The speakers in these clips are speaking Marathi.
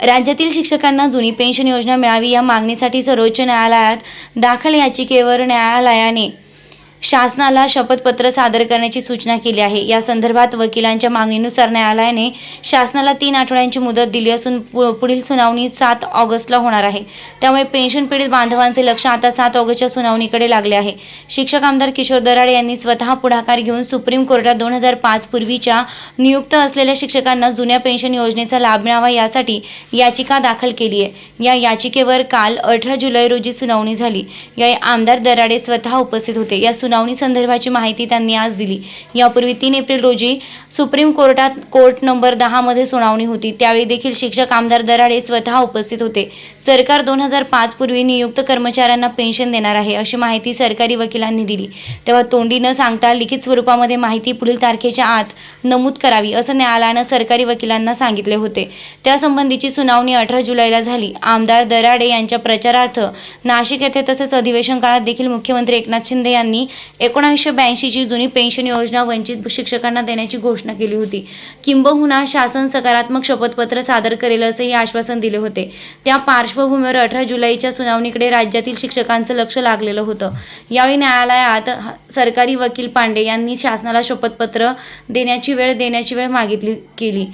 राज्यातील शिक्षकांना जुनी पेन्शन योजना मिळावी या मागणीसाठी सर्वोच्च न्यायालयात दाखल याचिकेवर न्यायालयाने शासनाला शपथपत्र सादर करण्याची सूचना केली आहे. या संदर्भात वकिलांच्या मागणीनुसार न्यायालयाने शासनाला तीन आठवड्यांची मुदत दिली असून पु- पुढील सुनावणी सात ऑगस्टला होणार आहे. त्यामुळे पेन्शन पीडित बांधवांचे लक्ष आता सात ऑगस्टच्या सुनावणीकडे लागले आहे. शिक्षक आमदार किशोर दराडे यांनी स्वतः पुढाकार घेऊन सुप्रीम कोर्टात दोन हजार पाच पूर्वीच्या नियुक्त असलेल्या शिक्षकांना जुन्या पेन्शन योजनेचा लाभ मिळावा यासाठी याचिका दाखल केली आहे. या याचिकेवर काल अठरा जुलै रोजी सुनावणी झाली. या आमदार दराडे स्वतः उपस्थित होते. या सुनावणी संदर्भाची माहिती त्यांनी आज दिली. यापूर्वी तीन एप्रिल रोजी सुप्रीम कोर्टात कोर्ट नंबर दहामध्ये सुनावणी होती. त्यावेळी देखील शिक्षक आमदार दराडे स्वतः उपस्थित होते. सरकार दोन हजार पाच पूर्वी नियुक्त कर्मचाऱ्यांना पेन्शन देणार आहे अशी माहिती सरकारी वकिलांनी दिली. तेव्हा तोंडी न सांगता लिखित स्वरूपामध्ये माहिती पुढील तारखेच्या आत नमूद करावी असं न्यायालयानं सरकारी वकिलांना सांगितले होते. त्यासंबंधीची सुनावणी अठरा जुलैला झाली. आमदार दराडे यांच्या प्रचारार्थ नाशिक येथे तसेच अधिवेशन काळात देखील मुख्यमंत्री एकनाथ शिंदे यांनी एकोणावीसशे ब्याऐंशीची जुनी पेन्शन योजना वंचित शिक्षकांना देण्याची घोषणा केली होती. किंबहुना शासन सकारात्मक शपथपत्र सादर करेल असेही आश्वासन दिले होते. त्या पार्श्वभूमीवर अठरा जुलैच्या सुनावणीकडे राज्यातील शिक्षकांचं लक्ष लागलेलं होतं. यावेळी न्यायालयात सरकारी वकील पांडे यांनी शासनाला शपथपत्र देण्याची वेळ देण्याची वेळ मागितली केली.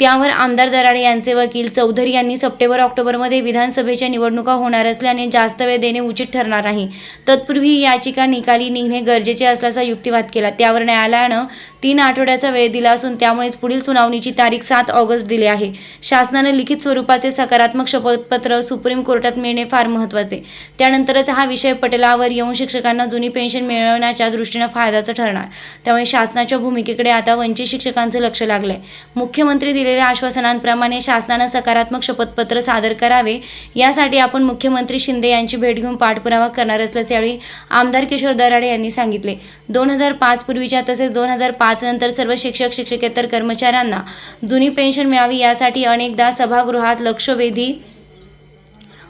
त्यावर आमदार दराडे यांचे वकील चौधरी यांनी सप्टेंबर ऑक्टोबरमध्ये विधानसभेच्या निवडणुका होणार असल्याने जास्त वेळ देणे उचित ठरणार नाही. तत्पूर्वी ही याचिका निकाली निघणे गरजेचे असल्याचा युक्तिवाद केला. त्यावर न्यायालयानं तीन आठवड्याचा वेळ दिला असून त्यामुळेच पुढील सुनावणीची तारीख सात ऑगस्ट दिली आहे. शासनानं लिखित स्वरूपाचे सकारात्मक शपथपत्र सुप्रीम कोर्टात मिळणे फार महत्त्वाचे. त्यानंतरच हा विषय पटलावर येऊन शिक्षकांना जुनी पेन्शन मिळवण्याच्या दृष्टीनं फायद्याचं ठरणार. त्यामुळे शासनाच्या भूमिकेकडे आता वंचित शिक्षकांचं लक्ष लागलंय. मुख्यमंत्री दिलेल्या आश्वासनांप्रमाणे शासनानं सकारात्मक शपथपत्र सादर करावे. यासाठी आपण मुख्यमंत्री शिंदे यांची भेट घेऊन पाठपुरावा करणार असल्याचे यावेळी आमदार किशोर दराडे यांनी सांगितले. दोन हजार पाच पूर्वीच्या तसेच दोन हजार पाच नंतर सर्व शिक्षक शिक्षकेतर कर्मचाऱ्यांना जुनी पेन्शन मिळावी यासाठी अनेकदा सभागृहात लक्षवेधी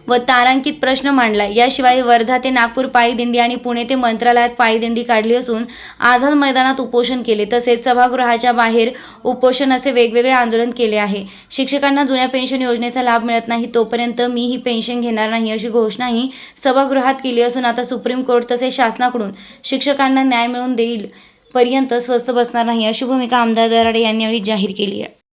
व तारांकित प्रश्न मांडला. याशिवाय वर्धा ते नागपूर पायदिंडी आणि पुणे ते मंत्रालयात पायदिंडी काढली असून आझाद मैदानात उपोषण केले. तसेच सभागृहाच्या बाहेर उपोषण असे वेगवेगळे आंदोलन केले आहे. शिक्षकांना जुन्या पेन्शन योजनेचा लाभ मिळत नाही. तोपर्यंत मी ही पेन्शन घेणार नाही अशी घोषणाही सभागृहात केली असून आता सुप्रीम कोर्ट तसेच शासनाकडून शिक्षकांना न्याय मिळवून देईल पर्यंत स्वस्त बसणार नाही अशी भूमिका आमदार दराडे यांनी यावेळी जाहीर केली आहे.